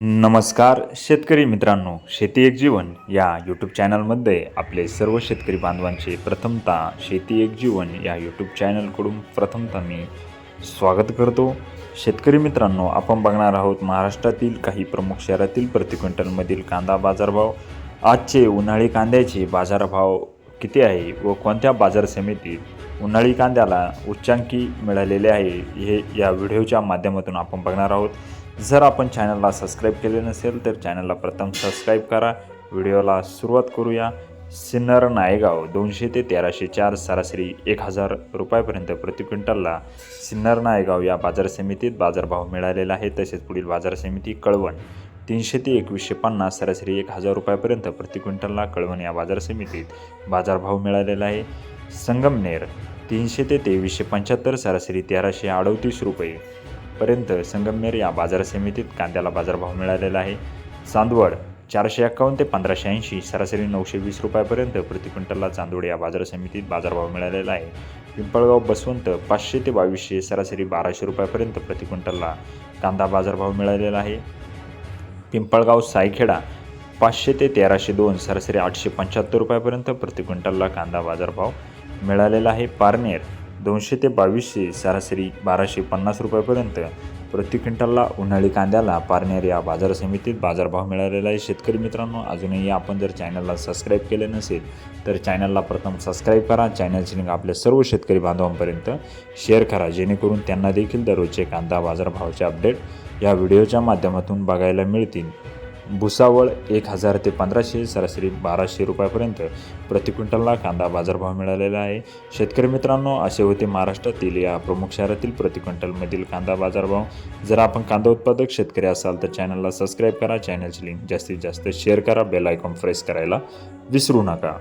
नमस्कार शेतकरी मित्रांनो शेती एक जीवन या यूट्यूब चॅनलमध्ये आपले सर्व शेतकरी बांधवांचे प्रथमतः शेती एक जीवन या यूट्यूब चॅनलकडून प्रथमतः मी स्वागत करतो. शेतकरी मित्रांनो आपण बघणार आहोत महाराष्ट्रातील काही प्रमुख शहरातील प्रति क्विंटलमधील कांदा बाजारभाव. आजचे उन्हाळी कांद्याचे बाजारभाव किती आहे व कोणत्या बाजार समितीत उन्हाळी कांद्याला उच्चांकी मिळालेले आहे. हे या व्हिडिओच्या माध्यमातून आपण बघणार आहोत. जर आपण चॅनलला सबस्क्राईब केले नसेल तर चॅनलला प्रथम सबस्क्राईब करा. व्हिडिओला सुरुवात करूया. सिन्नर नायगाव दोनशे ते तेराशे चार सरासरी एक हजार रुपयापर्यंत प्रति क्विंटलला सिन्नर नायगाव या बाजार समितीत बाजारभाव मिळालेला आहे. तसेच पुढील बाजार समिती कळवण तीनशे ते एकवीसशे पन्नास सरासरी एक हजार रुपयापर्यंत प्रति क्विंटलला कळवण या बाजार समितीत बाजारभाव मिळालेला आहे. संगमनेर तीनशे ते तेवीसशे पंच्याहत्तर सरासरी तेराशे अडतीस रुपये पर्यंत संगमनेर या बाजार समितीत कांद्याला बाजारभाव मिळालेला आहे. चांदवड चारशे एक्कावन्न ते पंधराशे ऐंशी सरासरी नऊशे वीस रुपयापर्यंत प्रति क्विंटलला चांदवड या बाजार समितीत बाजारभाव मिळालेला आहे. पिंपळगाव बसवंत पाचशे ते बावीसशे सरासरी बाराशे रुपयापर्यंत प्रति क्विंटलला कांदा बाजारभाव मिळालेला आहे. पिंपळगाव सायखेडा पाचशे ते तेराशे दोन सरासरी आठशे पंच्याहत्तर रुपयापर्यंत प्रति क्विंटलला कांदा बाजारभाव मिळालेला आहे पारनेर. दोनशे ते बावीसशे सरासरी बाराशे पन्नास रुपयापर्यंत. प्रति क्विंटलला उन्हाळी कांद्याला पारनेर या बाजार समितीत बाजारभाव मिळालेला आहे. शेतकरी मित्रांनो अजूनही आपण जर चॅनलला सबस्क्राईब केले नसेल तर चॅनलला प्रथम सबस्क्राईब करा. चॅनलची लिंक आपल्या सर्व शेतकरी बांधवांपर्यंत शेअर करा. जेणेकरून त्यांना देखील दररोजचे कांदा बाजारभावाचे अपडेट या व्हिडिओच्या माध्यमातून बघायला मिळतील. भुसावळ एक हजार ते पंधराशे सरासरी बाराशे रुपयापर्यंत प्रति क्विंटलला कांदा बाजारभाव मिळालेला आहे. शेतकरी मित्रांनो असे होते महाराष्ट्रातील या प्रमुख शहरातील प्रति क्विंटलमधील कांदा बाजारभाव. जर आपण कांदा उत्पादक शेतकरी असाल तर चॅनलला सबस्क्राईब करा. चॅनलची लिंक जास्तीत जास्त शेअर करा. बेल आयकॉन प्रेस करायला विसरू नका.